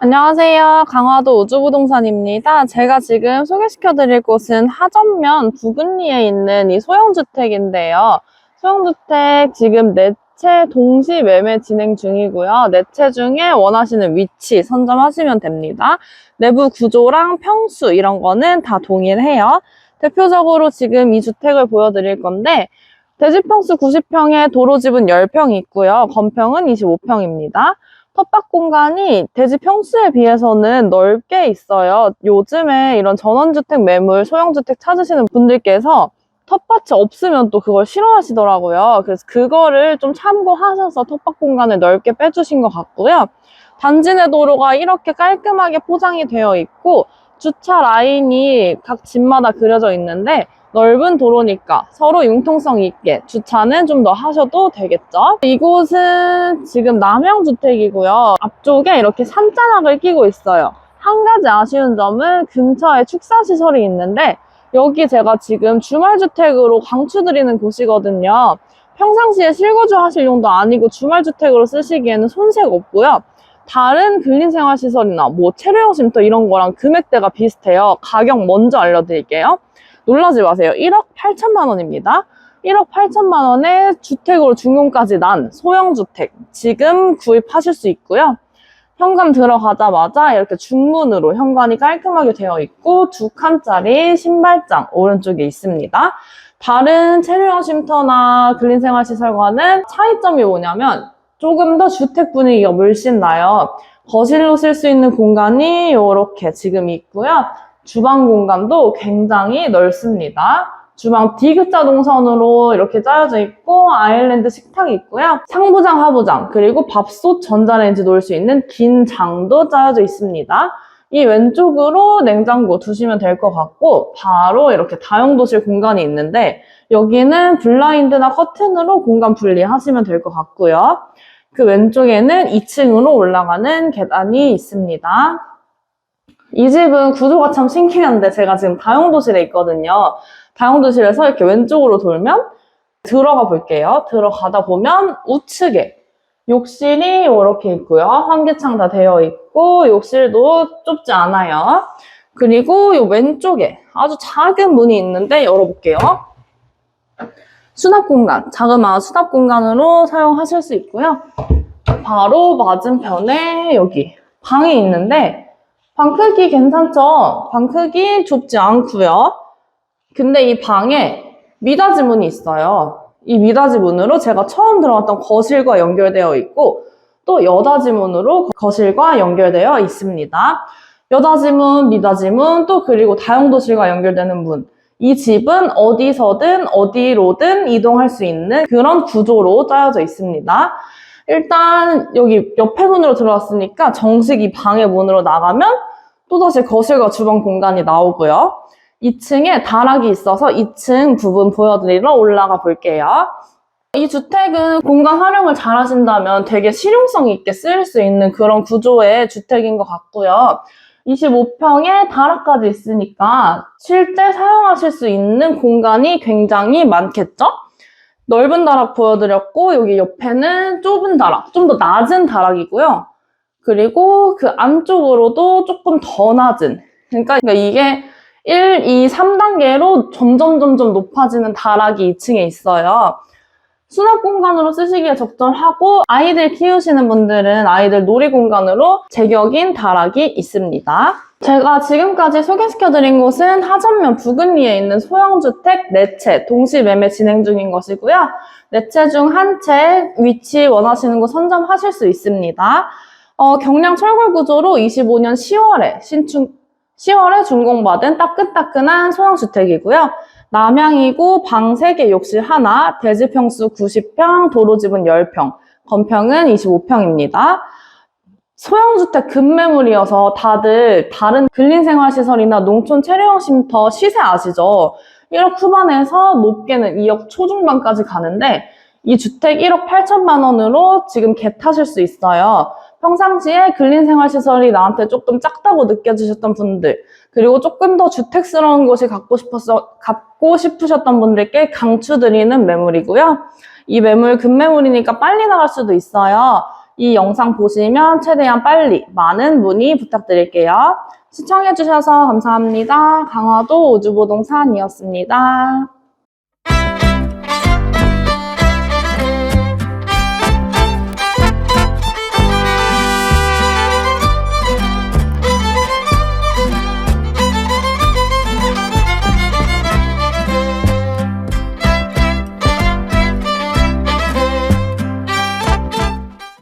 안녕하세요. 강화도 우주부동산입니다. 제가 지금 소개시켜드릴 곳은 하전면 부근리에 있는 이 소형주택인데요. 소형주택 지금 네 채 동시 매매 진행 중이고요. 네 채 중에 원하시는 위치 선점하시면 됩니다. 내부 구조랑 평수 이런 거는 다 동일해요. 대표적으로 지금 이 주택을 보여드릴 건데 대지평수 90평에 도로집은 10평 있고요. 건평은 25평입니다. 텃밭 공간이 대지 평수에 비해서는 넓게 있어요. 요즘에 이런 전원주택 매물, 소형주택 찾으시는 분들께서 텃밭이 없으면 또 그걸 싫어하시더라고요. 그래서 그거를 좀 참고하셔서 텃밭 공간을 넓게 빼주신 것 같고요. 단지 내 도로가 이렇게 깔끔하게 포장이 되어 있고 주차 라인이 각 집마다 그려져 있는데 넓은 도로니까 서로 융통성 있게 주차는 좀 더 하셔도 되겠죠. 이곳은 지금 남양주택이고요. 앞쪽에 이렇게 산자락을 끼고 있어요. 한 가지 아쉬운 점은 근처에 축사시설이 있는데 여기 제가 지금 주말주택으로 강추드리는 곳이거든요. 평상시에 실거주 하실 용도 아니고 주말주택으로 쓰시기에는 손색 없고요. 다른 근린생활시설이나 뭐 체류형 쉼터 이런 거랑 금액대가 비슷해요. 가격 먼저 알려드릴게요. 놀라지 마세요. 1억 8천만 원입니다. 1억 8천만 원에 주택으로 중용까지 난 소형주택 지금 구입하실 수 있고요. 현관 들어가자마자 이렇게 중문으로 현관이 깔끔하게 되어 있고 두 칸짜리 신발장 오른쪽에 있습니다. 다른 체류형 쉼터나 근린생활시설과는 차이점이 뭐냐면 조금 더 주택 분위기가 물씬 나요. 거실로 쓸 수 있는 공간이 이렇게 지금 있고요. 주방 공간도 굉장히 넓습니다. 주방 D자 동선으로 이렇게 짜여져 있고 아일랜드 식탁이 있고요. 상부장, 하부장, 그리고 밥솥, 전자레인지 놓을 수 있는 긴 장도 짜여져 있습니다. 이 왼쪽으로 냉장고 두시면 될 것 같고 바로 이렇게 다용도실 공간이 있는데 여기는 블라인드나 커튼으로 공간 분리하시면 될 것 같고요. 그 왼쪽에는 2층으로 올라가는 계단이 있습니다. 이 집은 구조가 참 신기한데 제가 지금 다용도실에 있거든요. 다용도실에서 이렇게 왼쪽으로 돌면 들어가 볼게요. 들어가다 보면 우측에 욕실이 이렇게 있고요. 환기창 다 되어 있고 욕실도 좁지 않아요. 그리고 이 왼쪽에 아주 작은 문이 있는데 열어볼게요. 수납 공간, 자그마한 수납 공간으로 사용하실 수 있고요. 바로 맞은편에 여기 방이 있는데 방 크기 괜찮죠? 방 크기 좁지 않고요. 근데 이 방에 미닫이 문이 있어요. 이 미닫이 문으로 제가 처음 들어갔던 거실과 연결되어 있고 또 여닫이 문으로 거실과 연결되어 있습니다. 여닫이 문, 미닫이 문, 또 그리고 다용도실과 연결되는 문. 이 집은 어디서든 어디로든 이동할 수 있는 그런 구조로 짜여져 있습니다. 일단 여기 옆에 문으로 들어왔으니까 정식 이 방의 문으로 나가면 또다시 거실과 주방 공간이 나오고요. 2층에 다락이 있어서 2층 부분 보여드리러 올라가 볼게요. 이 주택은 공간 활용을 잘 하신다면 되게 실용성 있게 쓰일 수 있는 그런 구조의 주택인 것 같고요. 25평에 다락까지 있으니까 실제 사용하실 수 있는 공간이 굉장히 많겠죠? 넓은 다락 보여드렸고 여기 옆에는 좁은 다락, 좀 더 낮은 다락이고요. 그리고 그 안쪽으로도 조금 더 낮은 그러니까 이게 1, 2, 3단계로 점점 점점 높아지는 다락이 2층에 있어요. 수납 공간으로 쓰시기에 적절하고 아이들 키우시는 분들은 아이들 놀이 공간으로 제격인 다락이 있습니다. 제가 지금까지 소개시켜드린 곳은 하전면 부근리에 있는 소형주택 4채 동시 매매 진행 중인 것이고요. 4채 중 한 채 위치 원하시는 곳 선점하실 수 있습니다. 어, 경량 철골 구조로 25년 10월에 신축 10월에 준공받은 따끈따끈한 소형주택이고요. 남양이고 방 3개 욕실 하나, 대지평수 90평, 도로집은 10평, 건평은 25평입니다. 소형주택 급매물이어서 다들 다른 근린생활시설이나 농촌 체류형 쉼터 시세 아시죠? 1억 후반에서 높게는 2억 초중반까지 가는데 이 주택 1억 8천만 원으로 지금 겟하실 수 있어요. 평상시에 근린생활시설이 나한테 조금 작다고 느껴지셨던 분들, 그리고 조금 더 주택스러운 곳이 갖고 싶었어, 갖고 싶으셨던 분들께 강추드리는 매물이고요. 이 매물 급매물이니까 빨리 나갈 수도 있어요. 이 영상 보시면 최대한 빨리 많은 문의 부탁드릴게요. 시청해주셔서 감사합니다. 강화도 우주부동산이었습니다.